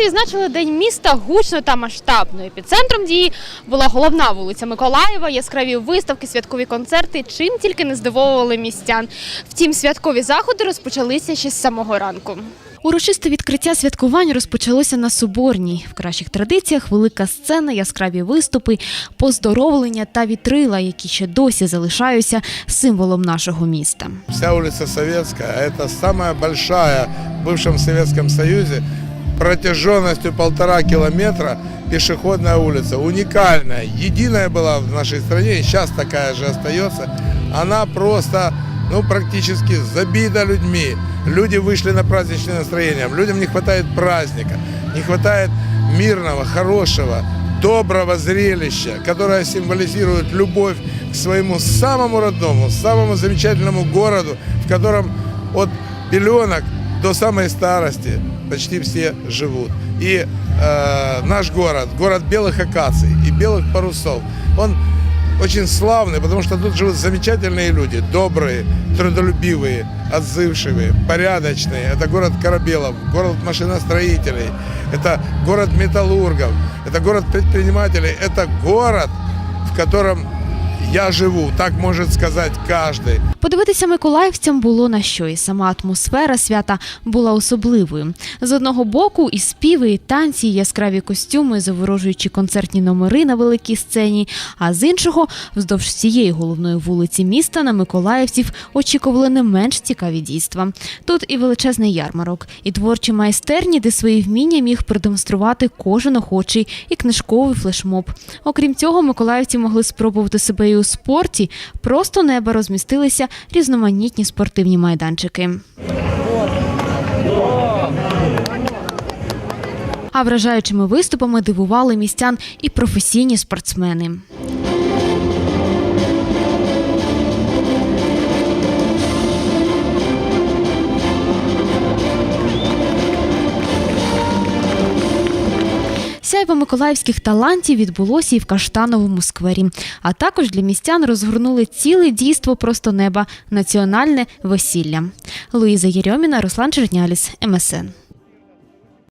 Миколаївці відзначили День міста гучно та масштабно. Епіцентром дії була головна вулиця Миколаєва, яскраві виставки, святкові концерти, чим тільки не здивовували містян. Втім, святкові заходи розпочалися ще з самого ранку. Урочисте відкриття святкувань розпочалося на Соборній. В кращих традиціях велика сцена, яскраві виступи, поздоровлення та вітрила, які ще досі залишаються символом нашого міста. Вся улица Советская, а это самая в бывшем Советском Союзе протяженностью полтора километра пешеходная улица. Уникальная, единая была в нашей стране, и сейчас такая же остается. Она просто, ну, практически забита людьми. Люди вышли на праздничное настроение. Людям не хватает праздника, не хватает мирного, хорошего, доброго зрелища, которое символизирует любовь к своему самому родному, самому замечательному городу, в котором от пеленок до самой старости почти все живут. И э, наш город, город белых акаций и белых парусов, он очень славный, потому что тут живут замечательные люди, добрые, трудолюбивые, отзывчивые, порядочные. Это город корабелов, город машиностроителей, это город металлургов, это город предпринимателей, это город, в котором я живу, так может сказать каждый. Подивитися миколаївцям було на що, і сама атмосфера свята була особливою. З одного боку і співи, і танці, і яскраві костюми, заворожуючі концертні номери на великій сцені. А з іншого, вздовж всієї головної вулиці міста на миколаївців очікували не менш цікаві дійства. Тут і величезний ярмарок, і творчі майстерні, де свої вміння міг продемонструвати кожен охочий, і книжковий флешмоб. Окрім цього, миколаївці могли спробувати себе і у спорті. Просто неба розмістилися різноманітні спортивні майданчики. А вражаючими виступами дивували містян і професійні спортсмени. Сяйво миколаївських талантів відбулося і в Каштановому сквері. А також для містян розгорнули ціле дійство просто неба національне весілля. Луїза Єрьоміна, Руслан Черняліс, МСН.